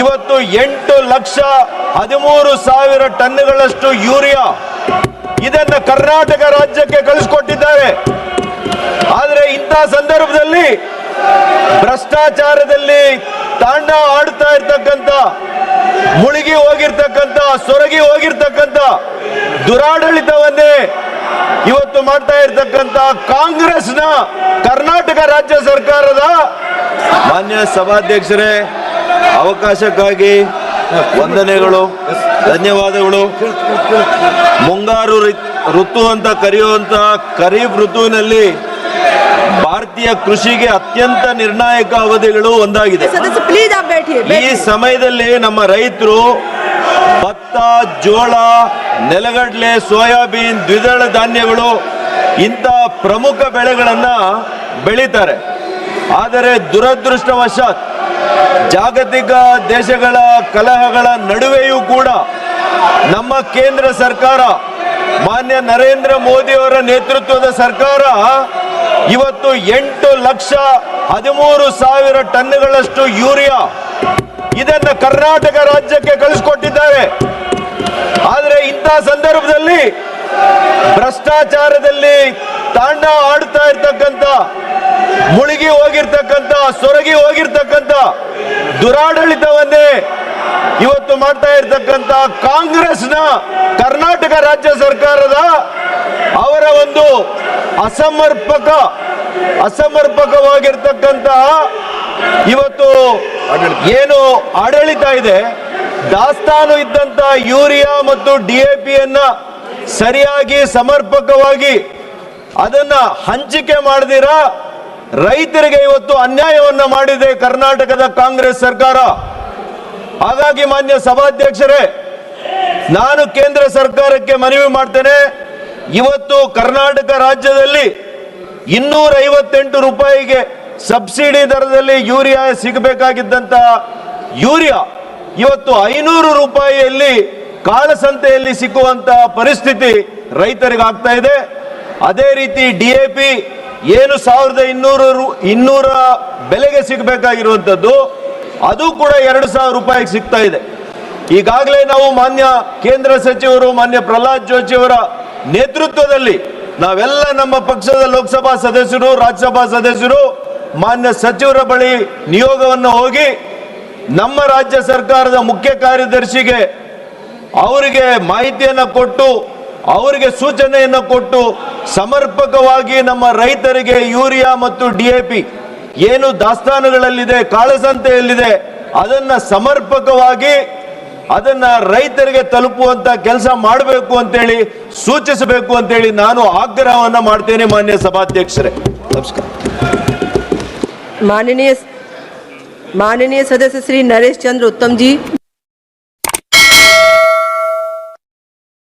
ಇವತ್ತು ಎಂಟು ಲಕ್ಷ ಹದಿಮೂರು ಸಾವಿರ ಟನ್ಗಳಷ್ಟು ಯೂರಿಯಾ ಇದನ್ನ ಕರ್ನಾಟಕ ರಾಜ್ಯಕ್ಕೆ ಕಳಿಸ್ಕೊಟ್ಟಿದ್ದಾರೆ. ಆದರೆ ಇಂಥ ಸಂದರ್ಭದಲ್ಲಿ ಭ್ರಷ್ಟಾಚಾರದಲ್ಲಿ ತಾಂಡ ಆಡ್ತಾ ಇರ್ತಕ್ಕಂಥ, ಮುಳುಗಿ ಹೋಗಿರ್ತಕ್ಕಂಥ, ಸೊರಗಿ ಹೋಗಿರ್ತಕ್ಕಂಥ ದುರಾಡಳಿತವನ್ನೇ ಇವತ್ತು ಮಾಡ್ತಾ ಇರ್ತಕ್ಕಂಥ ಕಾಂಗ್ರೆಸ್ನ ಕರ್ನಾಟಕ ರಾಜ್ಯ ಸರ್ಕಾರದ ಮಾನ್ಯ ಸಭಾಧ್ಯಕ್ಷರೇ ಅವಕಾಶಕ್ಕಾಗಿ ವಂದನೆಗಳು ಧನ್ಯವಾದಗಳು. ಮುಂಗಾರು ಋತು ಅಂತ ಕರೆಯುವಂಥ ಖರೀಫ್ ಋತುವಿನಲ್ಲಿ ಭಾರತೀಯ ಕೃಷಿಗೆ ಅತ್ಯಂತ ನಿರ್ಣಾಯಕ ಅವಧಿಗಳು ಒಂದಾಗಿದೆ. ಈ ಸಮಯದಲ್ಲಿ ನಮ್ಮ ರೈತರು ಭತ್ತ ಜೋಳ ನೆಲಗಡಲೆ ಸೋಯಾಬೀನ್ ದ್ವಿದಳ ಧಾನ್ಯಗಳು ಇಂಥ ಪ್ರಮುಖ ಬೆಳೆಗಳನ್ನು ಬೆಳೀತಾರೆ. ಆದರೆ ದುರದೃಷ್ಟವಶಾತ್ ಜಾಗತಿಕ ದೇಶಗಳ ಕಲಹಗಳ ನಡುವೆಯೂ ಕೂಡ ನಮ್ಮ ಕೇಂದ್ರ ಸರ್ಕಾರ, ಮಾನ್ಯ ನರೇಂದ್ರ ಮೋದಿ ಅವರ ನೇತೃತ್ವದ ಸರ್ಕಾರ ಇವತ್ತು ಎಂಟು ಲಕ್ಷ ಹದಿಮೂರು ಸಾವಿರ ಟನ್ಗಳಷ್ಟು ಯೂರಿಯಾ ಇದನ್ನ ಕರ್ನಾಟಕ ರಾಜ್ಯಕ್ಕೆ ಕಳಿಸ್ಕೊಟ್ಟಿದ್ದಾರೆ. ಆದರೆ ಇಂತಹ ಸಂದರ್ಭದಲ್ಲಿ ಭ್ರಷ್ಟಾಚಾರದಲ್ಲಿ ತಾಂಡ ಆಡ್ತಾ ಇರ್ತಕ್ಕಂಥ, ಮುಳುಗಿ ಹೋಗಿರ್ತಕ್ಕಂಥ, ಸೊರಗಿ ಹೋಗಿರ್ತಕ್ಕಂಥ ದುರಾಡಳಿತವನ್ನೇ ಇವತ್ತು ಮಾಡ್ತಾ ಇರ್ತಕ್ಕಂಥ ಕಾಂಗ್ರೆಸ್ನ ಕರ್ನಾಟಕ ರಾಜ್ಯ ಸರ್ಕಾರದ ಅವರ ಒಂದು ಅಸಮರ್ಪಕ, ಅಸಮರ್ಪಕವಾಗಿರ್ತಕ್ಕಂಥ ಇವತ್ತು ಏನು ಆಡಳಿತ ಇದೆ, ದಾಸ್ತಾನು ಇದ್ದಂತ ಯೂರಿಯಾ ಮತ್ತು ಡಿಎಪಿಯನ್ನ ಸರಿಯಾಗಿ ಸಮರ್ಪಕವಾಗಿ ಅದನ್ನ ಹಂಚಿಕೆ ಮಾಡದಿರ? ರೈತರಿಗೆ ಇವತ್ತು ಅನ್ಯಾಯವನ್ನ ಮಾಡಿದೆ ಕರ್ನಾಟಕದ ಕಾಂಗ್ರೆಸ್ ಸರ್ಕಾರ. ಹಾಗಾಗಿ ಮಾನ್ಯ ಸಭಾಧ್ಯಕ್ಷರೇ, ನಾನು ಕೇಂದ್ರ ಸರ್ಕಾರಕ್ಕೆ ಮನವಿ ಮಾಡ್ತೇನೆ. ಇವತ್ತು ಕರ್ನಾಟಕ ರಾಜ್ಯದಲ್ಲಿ ಇನ್ನೂರ ಐವತ್ತೆಂಟು ರೂಪಾಯಿಗೆ ಸಬ್ಸಿಡಿ ದರದಲ್ಲಿ ಯೂರಿಯಾ ಸಿಗಬೇಕಾಗಿದ್ದಂತ ಯೂರಿಯಾ ಇವತ್ತು ಐನೂರು ರೂಪಾಯಿಯಲ್ಲಿ ಕಾಳಸಂತೆಯಲ್ಲಿ ಸಿಕ್ಕುವಂತ ಪರಿಸ್ಥಿತಿ ರೈತರಿಗೆ ಆಗ್ತಾ ಇದೆ. ಅದೇ ರೀತಿ ಡಿ ಎ ಪಿ ಏನು ಸಾವಿರದ ಇನ್ನೂರು ಇನ್ನೂರ ಬೆಲೆಗೆ ಸಿಗಬೇಕಾಗಿರುವಂಥದ್ದು, ಅದು ಕೂಡ ಎರಡು ಸಾವಿರ ರೂಪಾಯಿಗೆ ಸಿಗ್ತಾ ಇದೆ. ಈಗಾಗಲೇ ನಾವು ಮಾನ್ಯ ಕೇಂದ್ರ ಸಚಿವರು, ಮಾನ್ಯ ಪ್ರಹ್ಲಾದ್ ಜೋಶಿ ಅವರ ನೇತೃತ್ವದಲ್ಲಿ ನಾವೆಲ್ಲ ನಮ್ಮ ಪಕ್ಷದ ಲೋಕಸಭಾ ಸದಸ್ಯರು, ರಾಜ್ಯಸಭಾ ಸದಸ್ಯರು, ಮಾನ್ಯ ಸಚಿವರ ಬಳಿ ನಿಯೋಗವನ್ನು ಹೋಗಿ ನಮ್ಮ ರಾಜ್ಯ ಸರ್ಕಾರದ ಮುಖ್ಯ ಕಾರ್ಯದರ್ಶಿಗೆ ಅವರಿಗೆ ಮಾಹಿತಿಯನ್ನು ಕೊಟ್ಟು, ಅವರಿಗೆ ಸೂಚನೆಯನ್ನು ಕೊಟ್ಟು ಸಮರ್ಪಕವಾಗಿ ನಮ್ಮ ರೈತರಿಗೆ ಯೂರಿಯಾ ಮತ್ತು ಡಿಎಪಿ ಏನು ದಾಸ್ತಾನುಗಳಲ್ಲಿದೆ ಕಾಳಸಂತೆಯಲ್ಲಿದೆ ಅದನ್ನ ಸಮರ್ಪಕವಾಗಿ ಅದನ್ನ ರೈತರಿಗೆ ತಲುಪುವಂತ ಕೆಲಸ ಮಾಡಬೇಕು ಅಂತೇಳಿ, ಸೂಚಿಸಬೇಕು ಅಂತೇಳಿ ನಾನು ಆಗ್ರಹವನ್ನ ಮಾಡ್ತೇನೆ ಮಾನ್ಯ ಸಭಾಧ್ಯಕ್ಷರೇ. ನಮಸ್ಕಾರ. ಮಾನನೀಯ ಮಾನನೀಯ ಸದಸ್ಯ ಶ್ರೀ ನರೇಶ್ ಚಂದ್ರ ಉತ್ತಮ್ ಜಿ